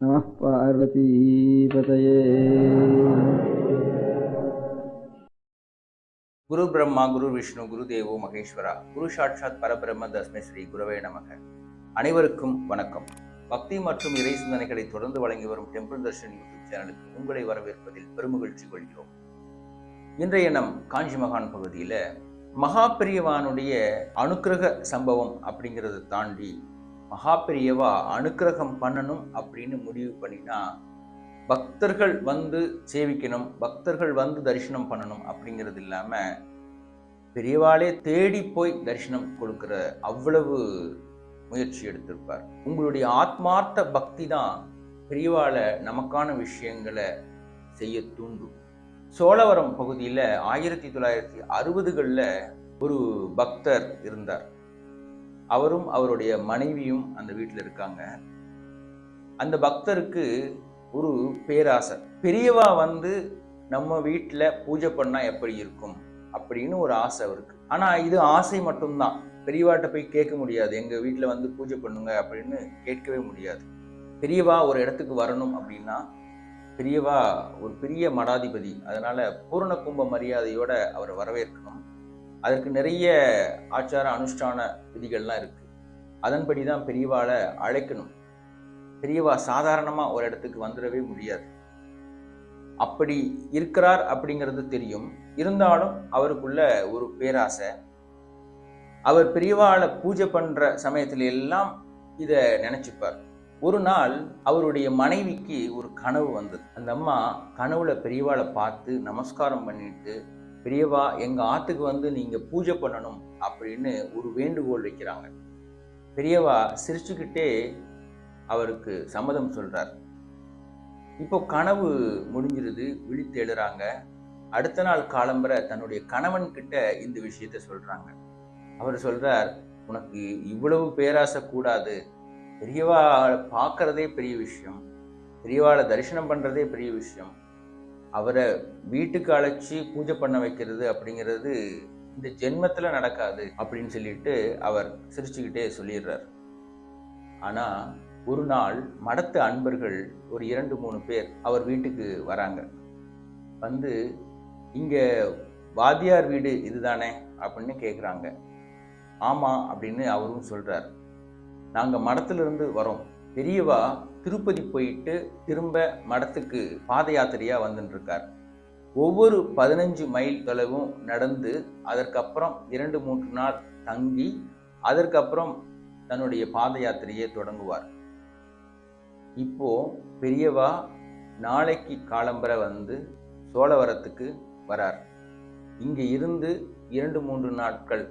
நம குரு பிரம்மா குரு விஷ்ணு குரு தேவோ மகேஸ்வரா குரு சாட்சாத் பரபிரம்ம தஸ்மை ஸ்ரீ குருவே நமக. அனைவருக்கும் வணக்கம். பக்தி மற்றும் இறை சிந்தனைகளை தொடர்ந்து வழங்கி வரும் டெம்பிள் தர்ஷன் யூடியூப் சேனலுக்கு உங்களை வரவேற்பதில் பெருமகிழ்ச்சி கொள்கிறோம். இன்றைய நம் காஞ்சி மகான் பகுதியில மகாபிரியவானுடைய அனுக்கிரக சம்பவம் அப்படிங்கிறத தாண்டி மகாபிரியவா அனுக்கிரகம் பண்ணணும் அப்படின்னு முடிவு பண்ணினா பக்தர்கள் வந்து சேவிக்கணும் பக்தர்கள் வந்து தரிசனம் பண்ணணும் அப்படிங்கிறது இல்லாமல் பெரியவாளே தேடி போய் தரிசனம் கொடுக்குற அவ்வளவு முயற்சி எடுத்திருப்பார். உங்களுடைய ஆத்மார்த்த பக்தி தான் பெரியவாளை நமக்கான விஷயங்களை செய்ய தூண்டும். சோழவரம் பகுதியில் ஆயிரத்தி தொள்ளாயிரத்தி அறுபதுகளில் ஒரு பக்தர் இருந்தார். அவரும் அவருடைய மனைவியும் அந்த வீட்டில் இருக்காங்க. அந்த பக்தருக்கு ஒரு பேராசை. பெரியவா வந்து நம்ம வீட்டில் பூஜை பண்ணால் எப்படி இருக்கும் அப்படின்னு ஒரு ஆசை அவருக்கு. ஆனால் இது ஆசை மட்டும்தான். பெரியவாட்ட போய் கேட்க முடியாது. எங்கள் வீட்டில் வந்து பூஜை பண்ணுங்க அப்படின்னு கேட்கவே முடியாது. பெரியவா ஒரு இடத்துக்கு வரணும் அப்படின்னா பெரியவா ஒரு பெரிய மடாதிபதி. அதனால பூரண கும்ப மரியாதையோட அவரை வரவேற்கணும். அதற்கு நிறைய ஆச்சார அனுஷ்டான விதிகள்லாம் இருக்குது அதன்படி தான் பெரியவாளை அழைக்கணும். பெரியவா சாதாரணமாக ஒரு இடத்துக்கு வந்துடவே முடியாது. அப்படி இருக்கிறார் அப்படிங்கிறது தெரியும். இருந்தாலும் அவருக்குள்ள ஒரு பேராசை. அவர் பெரியவாளை பூஜை பண்ணுற சமயத்தில் எல்லாம் இதை நினச்சிப்பார். ஒரு நாள் அவருடைய மனைவிக்கு ஒரு கனவு வந்தது. அந்த அம்மா கனவுல பெரியவாளை பார்த்து நமஸ்காரம் பண்ணிட்டு பெரியவா எங்கள் ஆற்றுக்கு வந்து நீங்கள் பூஜை பண்ணணும் அப்படின்னு ஒரு வேண்டுகோள் வைக்கிறாங்க. பெரியவா சிரிச்சுக்கிட்டே அவருக்கு சம்மதம் சொல்கிறார் இப்போ கனவு முடிஞ்சிருது விழித்தெழுறாங்க அடுத்த நாள் காலம்பர தன்னுடைய கணவன் கிட்ட இந்த விஷயத்த சொல்கிறாங்க அவர் சொல்கிறார் உனக்கு இவ்வளவு பேராசை கூடாது. பெரியவா பார்க்கறதே பெரிய விஷயம். பெரியவாளை தரிசனம் பண்ணுறதே பெரிய விஷயம். அவரை வீட்டுக்கு அழைச்சி பூஜை பண்ண வைக்கிறது அப்படிங்கிறது இந்த ஜென்மத்தில் நடக்காது அப்படின்னு சொல்லிட்டு அவர் சிரிச்சுக்கிட்டே சொல்லிடுறார். ஆனால் ஒரு நாள் மடத்து அன்பர்கள் ஒரு இரண்டு மூணு பேர் அவர் வீட்டுக்கு வராங்க. வந்து இங்கே வாத்தியார் வீடு இதுதானே? அப்படின்னு கேட்குறாங்க ஆமாம் அப்படின்னு அவரும் சொல்கிறார் நாங்கள் மடத்துலேருந்து வரோம். பெரியவா திருப்பதி போயிட்டு திரும்ப மடத்துக்கு பாத யாத்திரையாக வந்துட்டுருக்கார் ஒவ்வொரு பதினஞ்சு மைல் தொலைவும் நடந்து அதற்கப்புறம் இரண்டு மூன்று நாள் தங்கி அதற்கப்புறம் தன்னுடைய பாத யாத்திரையை தொடங்குவார். இப்போ பெரியவா நாளைக்கு காலம்பர வந்து சோழவரத்துக்கு வரார். இங்கே இருந்து இரண்டு மூன்று நாட்கள்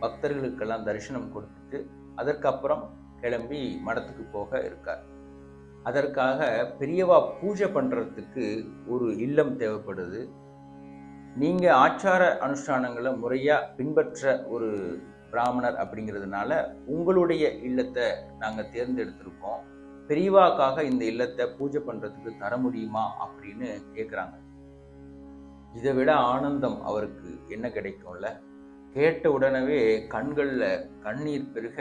பக்தர்களுக்கெல்லாம் தரிசனம் கொடுத்துட்டு அதற்கப்புறம் கிளம்பி மடத்துக்கு போக இருக்கார். அதற்காக பெரியவா பூஜை பண்றதுக்கு ஒரு இல்லம் தேவைப்படுது. நீங்கள் ஆச்சார அனுஷ்டானங்களை முறையா பின்பற்ற ஒரு பிராமணர் அப்படிங்கிறதுனால உங்களுடைய இல்லத்தை நாங்கள் தேர்ந்தெடுத்திருக்கோம். பெரியவாக்காக இந்த இல்லத்தை பூஜை பண்றதுக்கு தர முடியுமா அப்படின்னு கேட்குறாங்க இதை விட ஆனந்தம் அவருக்கு என்ன கிடைக்கும்ல? கேட்ட உடனே கண்கள்ல கண்ணீர் பெருக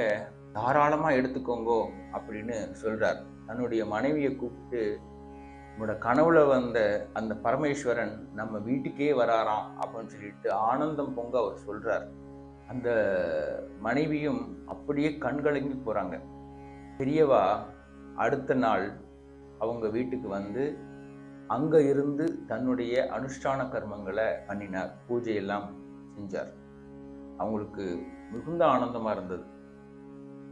தாராளமாக எடுத்துக்கோங்கோ அப்படின்னு சொல்கிறார் தன்னுடைய மனைவியை கூப்பிட்டு உன்னோட கனவுல வந்த அந்த பரமேஸ்வரன் நம்ம வீட்டுக்கே வராராம் அப்படின்னு சொல்லிட்டு ஆனந்தம் பொங்க அவர் சொல்கிறார் அந்த மனைவியும் அப்படியே கண்கலங்கி போகிறாங்க பெரியவா அடுத்த நாள் அவங்க வீட்டுக்கு வந்து அங்கே இருந்து தன்னுடைய அனுஷ்டான கர்மங்களை பண்ணினார். பூஜையெல்லாம் செஞ்சார். அவங்களுக்கு மிகுந்த ஆனந்தமாக இருந்தது.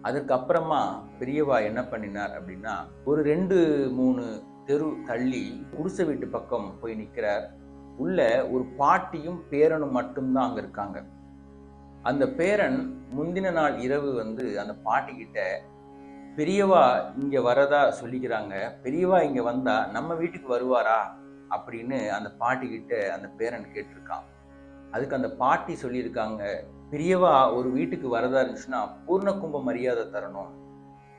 அதுக்கப்புறமா பெரியவா என்ன பண்ணினார் அப்படின்னா ஒரு ரெண்டு மூணு தெரு தள்ளி குடிசை வீட்டு பக்கம் போய் நிற்கிறார் உள்ள ஒரு பாட்டியும் பேரனும் மட்டும்தான் அங்கே இருக்காங்க. அந்த பேரன் முந்தின நாள் இரவு வந்து அந்த பாட்டி கிட்ட பெரியவா இங்க வரதா சொல்லிக்கிறாங்க. பெரியவா இங்க வந்தா நம்ம வீட்டுக்கு வருவாரா? அப்படின்னு அந்த பாட்டி கிட்ட அந்த பேரன் கேட்டிருக்கான். அதுக்கு அந்த பாட்டி சொல்லியிருக்காங்க பெரியவா ஒரு வீட்டுக்கு வரதா இருந்துச்சுன்னா பூர்ண கும்ப மரியாதை தரணும்.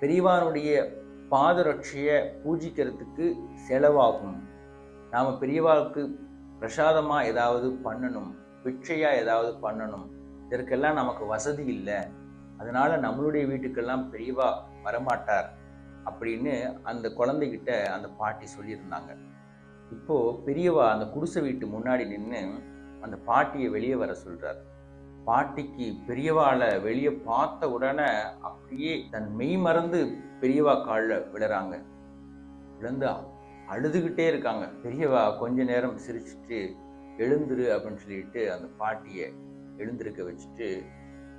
பெரியவானுடைய பாதரட்சைய பூஜிக்கிறதுக்கு செலவாகும். நாம் பெரியவாவுக்கு பிரசாதமாக ஏதாவது பண்ணணும் பிச்சையாக ஏதாவது பண்ணணும். இதற்கெல்லாம் நமக்கு வசதி இல்லை. அதனால் நம்மளுடைய வீட்டுக்கெல்லாம் பெரியவா வரமாட்டார். அப்படின்னு அந்த குழந்தைகிட்ட அந்த பாட்டி சொல்லியிருந்தாங்க. இப்போ பெரியவா அந்த குடிசை வீட்டு முன்னாடி நின்று அந்த பாட்டியை வெளியே வர சொல்றார். பாட்டிக்கு பெரியவாளை வெளியே பார்த்த உடனே அப்படியே தன் மெய் மறந்து பெரியவா காலில் விழுறாங்க. விழுந்து அழுதுகிட்டே இருக்காங்க. பெரியவா கொஞ்ச நேரம் சிரிச்சிட்டு எழுந்துரு அப்படின்னு சொல்லிட்டு அந்த பாட்டியை எழுந்திருக்க வச்சுட்டு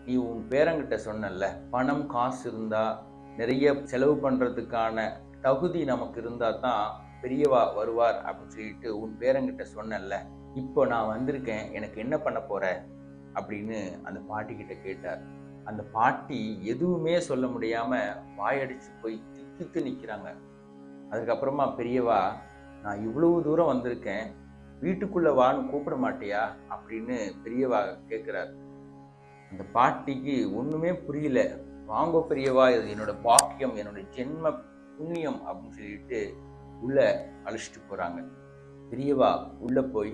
நீ உன் பேரங்கிட்ட சொன்னல பணம் காசு இருந்தா நிறைய செலவு பண்றதுக்கான தகுதி நமக்கு இருந்தா தான் பெரியவா வருவார் அப்படின்னு சொல்லிட்டு உன் பேரங்கிட்ட சொன்னல இப்போ நான் வந்திருக்கேன் எனக்கு என்ன பண்ண போற? அப்படின்னு அந்த பாட்டி கிட்ட கேட்டார். அந்த பாட்டி எதுவுமே சொல்ல முடியாம வாயடிச்சு போய் திக்கித்து நிற்கிறாங்க அதுக்கப்புறமா பெரியவா நான் இவ்வளவு தூரம் வந்திருக்கேன் வீட்டுக்குள்ள வான்னு கூப்பிட மாட்டியா? அப்படின்னு பெரியவா கேட்குறார் அந்த பாட்டிக்கு ஒன்றுமே புரியல. வாங்கோ பெரியவா இது என்னோட பாக்கியம் என்னோட ஜென்ம புண்ணியம் அப்படின்னு சொல்லிட்டு உள்ள அழைச்சிட்டு போகிறாங்க பெரியவா உள்ளே போய்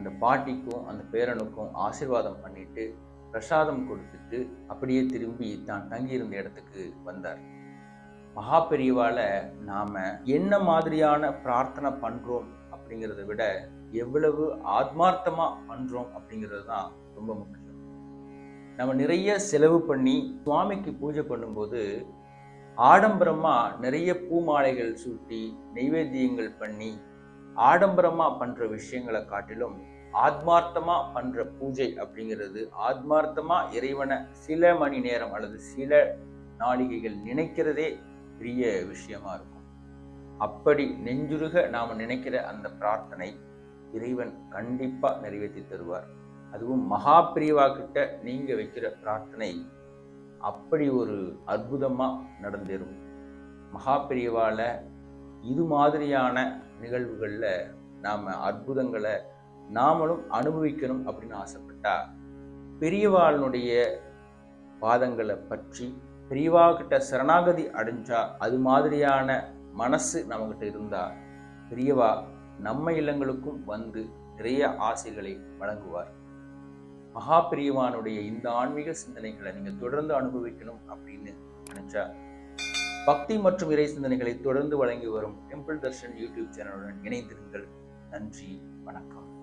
அந்த பாட்டிக்கும் அந்த பேரனுக்கும் ஆசிர்வாதம் பண்ணிட்டு பிரசாதம் கொடுத்துட்டு அப்படியே திரும்பி தான் தங்கியிருந்த இடத்துக்கு வந்தார். மகா பெரியவால நாம் என்ன மாதிரியான பிரார்த்தனை பண்ணுறோம் அப்படிங்கிறத விட எவ்வளவு ஆத்மார்த்தமாக பண்ணுறோம் அப்படிங்கிறது தான் ரொம்ப முக்கியம். நம்ம நிறைய செலவு பண்ணி சுவாமிக்கு பூஜை பண்ணும்போது ஆடம்பரமாக நிறைய பூமாலைகள் சூட்டி நெய்வேத்தியங்கள் பண்ணி ஆடம்பரமாக பண்ணுற விஷயங்களை காட்டிலும் ஆத்மார்த்தமாக பண்ணுற பூஜை அப்படிங்கிறது ஆத்மார்த்தமாக இறைவனை சில மணி நேரம் அல்லது சில நாளிகைகள் நினைக்கிறதே பெரிய விஷயமா இருக்கும். அப்படி நெஞ்சுருக நாம் நினைக்கிற அந்த பிரார்த்தனை இறைவன் கண்டிப்பாக நிறைவேற்றி தருவார். அதுவும் மகா கிட்ட நீங்கள் வைக்கிற பிரார்த்தனை அப்படி ஒரு அற்புதமாக நடந்தேறும். மகா இது மாதிரியான நிகழ்வுகள்ல நாம அற்புதங்களை நாமளும் அனுபவிக்கணும் அப்படின்னு ஆசைப்பட்டா பெரியவாளுடைய பாதங்களை பற்றி பெரியவா கிட்ட சரணாகதி அடைஞ்சா அது மாதிரியான மனசு நம்மகிட்ட இருந்தா பெரியவா நம்ம இல்லங்களுக்கும் வந்து நிறைய ஆசைகளை வழங்குவார். மகா பிரியவானுடைய இந்த ஆன்மீக சிந்தனைகளை நீங்க தொடர்ந்து அனுபவிக்கணும் அப்படின்னு நினச்சா பக்தி மற்றும் இறை சிந்தனைகளை தொடர்ந்து வழங்கி வரும் டெம்பிள் தர்ஷன் யூடியூப் சேனலுடன் இணைந்திருங்கள். நன்றி வணக்கம்.